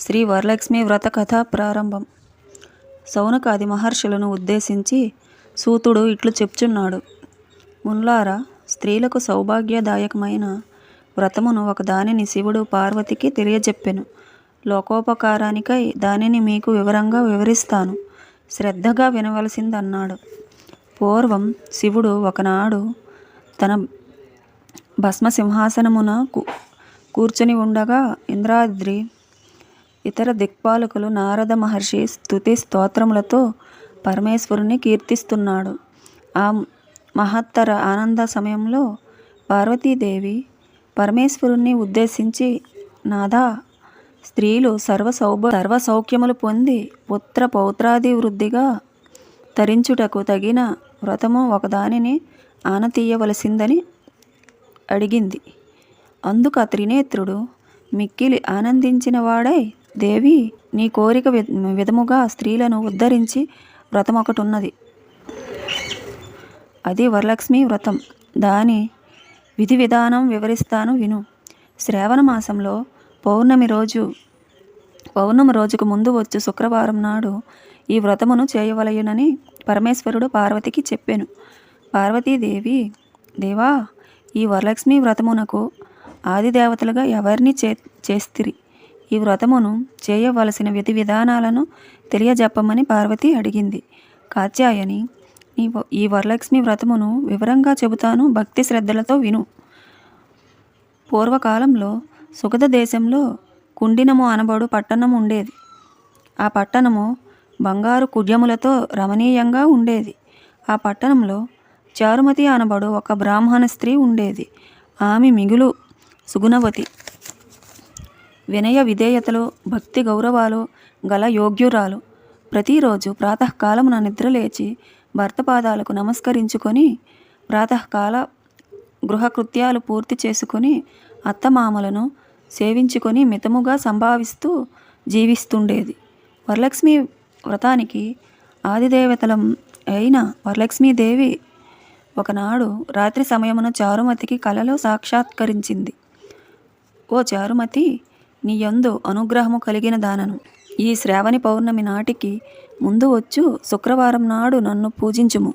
శ్రీ వరలక్ష్మి వ్రత కథ ప్రారంభం. సౌనకాది మహర్షులను ఉద్దేశించి సూతుడు ఇట్లు చెప్చున్నాడు. మున్లారా స్త్రీలకు సౌభాగ్యదాయకమైన వ్రతమును ఒక దానిని శివుడు పార్వతికి తెలియజెప్పెను. లోకోపకారానికై దానిని మీకు వివరంగా వివరిస్తాను. శ్రద్ధగా వినవలసిందన్నాడు. పూర్వం శివుడు ఒకనాడు తన భస్మ సింహాసనమున కూ- కూర్చుని ఉండగా ఇంద్రాద్రి ఇతర దిక్పాలకులు నారద మహర్షి స్తుతి స్తోత్రములతో పరమేశ్వరుని కీర్తిస్తున్నాడు. ఆ మహత్తర ఆనంద సమయంలో పార్వతీదేవి పరమేశ్వరుణ్ణి ఉద్దేశించి నాదా స్త్రీలు సర్వ సౌభ సర్వ సౌఖ్యములు పొంది పుత్ర పౌత్రాది వృద్ధిగా తరించుటకు తగిన వ్రతము ఒకదానిని ఆనతీయవలసిందని అడిగింది. అందుకు ఆ త్రినేత్రుడు మిక్కిలి ఆనందించిన వాడై దేవి నీ కోరిక వి- విధముగా స్త్రీలను ఉద్ధరించి వ్రతం ఒకటి ఉన్నది అది వరలక్ష్మి వ్రతం. దాని విధి విధానం వివరిస్తాను విను. శ్రావణ మాసంలో పౌర్ణమి రోజు పౌర్ణమి రోజుకు ముందు వచ్చు శుక్రవారం నాడు ఈ వ్రతమును చేయవలయునని పరమేశ్వరుడు పార్వతికి చెప్పాను. పార్వతీదేవి దేవా ఈ వరలక్ష్మి వ్రతమునకు ఆదిదేవతలుగా ఎవరిని చే చేస్తిరి? ఈ వ్రతమును చేయవలసిన విధి విధానాలను తెలియజెప్పమని పార్వతి అడిగింది. కాత్యాయని ఈ ఈ వరలక్ష్మి వ్రతమును వివరంగా చెబుతాను భక్తి శ్రద్ధలతో విను. పూర్వకాలంలో సుగద దేశంలో కుండినము అనబడు పట్టణం ఉండేది. ఆ పట్టణము బంగారు కుడ్యములతో రమణీయంగా ఉండేది. ఆ పట్టణంలో చారుమతి అనబడు ఒక బ్రాహ్మణ స్త్రీ ఉండేది. ఆమె మిగులు సుగుణవతి. వినయ విధేయతలు భక్తి గౌరవాలు గల యోగ్యురాలు. ప్రతిరోజు ప్రాతకాలమున నిద్రలేచి భర్త పాదాలకు నమస్కరించుకొని ప్రాతకాల గృహకృత్యాలు పూర్తి చేసుకొని అత్తమామలను సేవించుకొని మితముగా సంభావిస్తూ జీవిస్తుండేది. వరలక్ష్మి వ్రతానికి ఆదిదేవతలం అయిన వరలక్ష్మీదేవి ఒకనాడు రాత్రి సమయమున చారుమతికి కలలో సాక్షాత్కరించింది. ఓ చారుమతి నీ యందు అనుగ్రహము కలిగిన దానను. ఈ శ్రావణి పౌర్ణమి నాటికి ముందు వచ్చు శుక్రవారం నాడు నన్ను పూజించుము.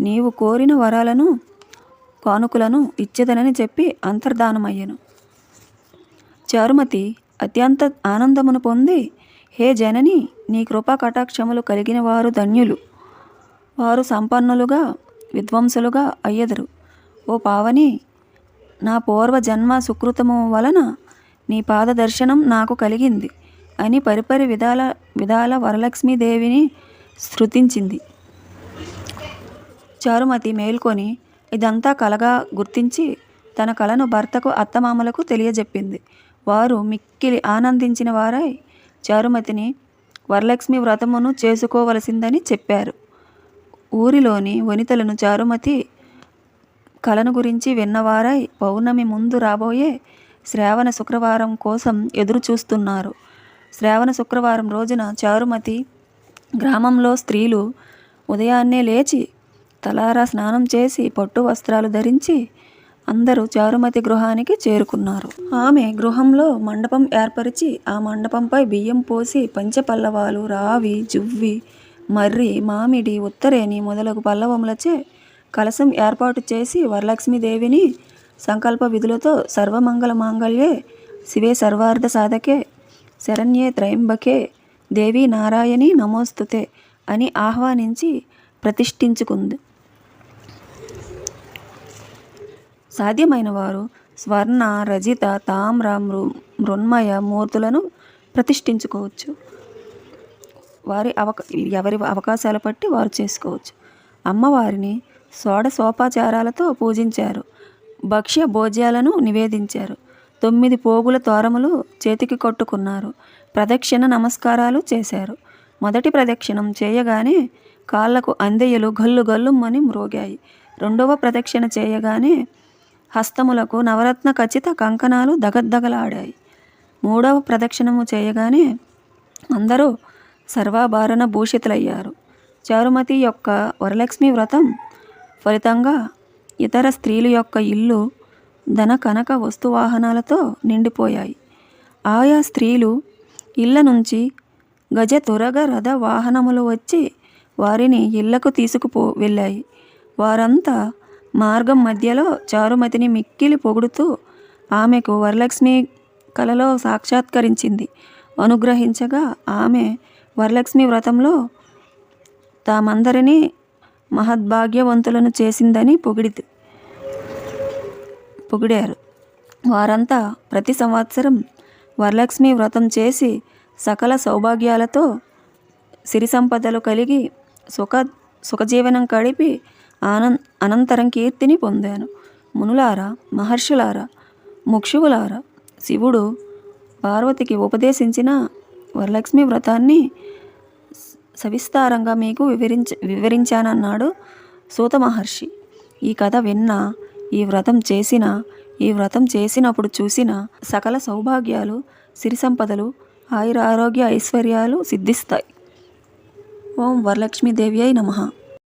నీవు కోరిన వరాలను కానుకలను ఇచ్చేదనని చెప్పి అంతర్ధానమయ్యను. చారుమతి అత్యంత ఆనందమును పొంది హే జనని నీ కృపా కటాక్షములు కలిగిన వారు ధన్యులు. వారు సంపన్నులుగా విద్వాంసులుగా అయ్యెదరు. ఓ పావని నా పూర్వ జన్మ సుకృతము వలన నీ పాద దర్శనం నాకు కలిగింది అని పరిపరి విధాల విధాల వరలక్ష్మీదేవిని శృతించింది చారుమతి మేల్కొని ఇదంతా కలగా గుర్తించి తన కలను భర్తకు అత్తమామలకు తెలియజెప్పింది. వారు మిక్కిలి ఆనందించిన వారై చారుమతిని వరలక్ష్మి వ్రతమును చేసుకోవలసిందని చెప్పారు. ఊరిలోని వనితలను చారుమతి కలను గురించి విన్నవారై పౌర్ణమి ముందు రాబోయే శ్రావణ శుక్రవారం కోసం ఎదురు చూస్తున్నారు శ్రావణ శుక్రవారం రోజున చారుమతి గ్రామంలో స్త్రీలు ఉదయాన్నే లేచి తలారా స్నానం చేసి పట్టు వస్త్రాలు ధరించి అందరూ చారుమతి గృహానికి చేరుకున్నారు. ఆమె గృహంలో మండపం ఏర్పరిచి ఆ మండపంపై బియ్యం పోసి పంచపల్లవాలు రావి జువ్వి మర్రి మామిడి ఉత్తరేని మొదలగు పల్లవములచే కలశం ఏర్పాటు చేసి వరలక్ష్మీదేవిని సంకల్ప విధులతో సర్వమంగళ మాంగళ్యే శివే సర్వార్థ సాధకే శరణ్యే త్రయంబకే దేవి నారాయణి నమోస్తుతే అని ఆహ్వానించి ప్రతిష్ఠించుకుంది. సాధ్యమైన వారు స్వర్ణ రజిత తామ్ర మృ మృన్మయ మూర్తులను ప్రతిష్ఠించుకోవచ్చు. వారి అవక ఎవరి అవకాశాలు బట్టి వారు చేసుకోవచ్చు. అమ్మవారిని సోడ సోపాచారాలతో పూజించారు. భక్ష్య భోజ్యాలను నివేదించారు. తొమ్మిది పోగుల తోరములు చేతికి కొట్టుకున్నారు. ప్రదక్షిణ నమస్కారాలు చేశారు. మొదటి ప్రదక్షిణం చేయగానే కాళ్ళకు అందెయలు గల్లు గల్లుమ్మని మ్రోగాయి. రెండవ ప్రదక్షిణ చేయగానే హస్తములకు నవరత్న ఖచ్చిత కంకణాలు దగద్దగలాడాయి. మూడవ ప్రదక్షిణము చేయగానే అందరూ సర్వాభరణ భూషితులయ్యారు. చారుమతి యొక్క వరలక్ష్మి వ్రతం ఫలితంగా ఇతర స్త్రీల యొక్క ఇల్లు ధన కనక వస్తువాహనాలతో నిండిపోయాయి. ఆయా స్త్రీలు ఇళ్ళ నుంచి గజ తురగ రథ వాహనములు వచ్చి వారిని ఇళ్ళకు తీసుకుపో వెళ్ళాయి. వారంతా మార్గం మధ్యలో చారుమతిని మిక్కిలి పొగుడుతూ ఆమెకు వరలక్ష్మి కలలో సాక్షాత్కరించింది. అనుగ్రహించగా ఆమె వరలక్ష్మి వ్రతంలో తామందరినీ మహద్భాగ్యవంతులను చేసిందని పొగిడి పొగిడారు. వారంతా ప్రతి సంవత్సరం వరలక్ష్మి వ్రతం చేసి సకల సౌభాగ్యాలతో సిరి సంపదలు కలిగి సుఖ సుఖజీవనం గడిపి ఆనం అనంతరం కీర్తిని పొందాను. మునులారా మహర్షులారా ముక్షువులారా శివుడు పార్వతికి ఉపదేశించిన వరలక్ష్మి వ్రతాన్ని సవిస్తారంగా మీకు వివరించ వివరించానన్నాడు సూత మహర్షి ఈ కథ విన్నా ఈ వ్రతం చేసిన ఈ వ్రతం చేసినప్పుడు చూసిన సకల సౌభాగ్యాలు సిరి సంపదలు ఆయుర ఆరోగ్య ఐశ్వర్యాలు సిద్ధిస్తాయి. ఓం వరలక్ష్మీదేవి అయి నమః.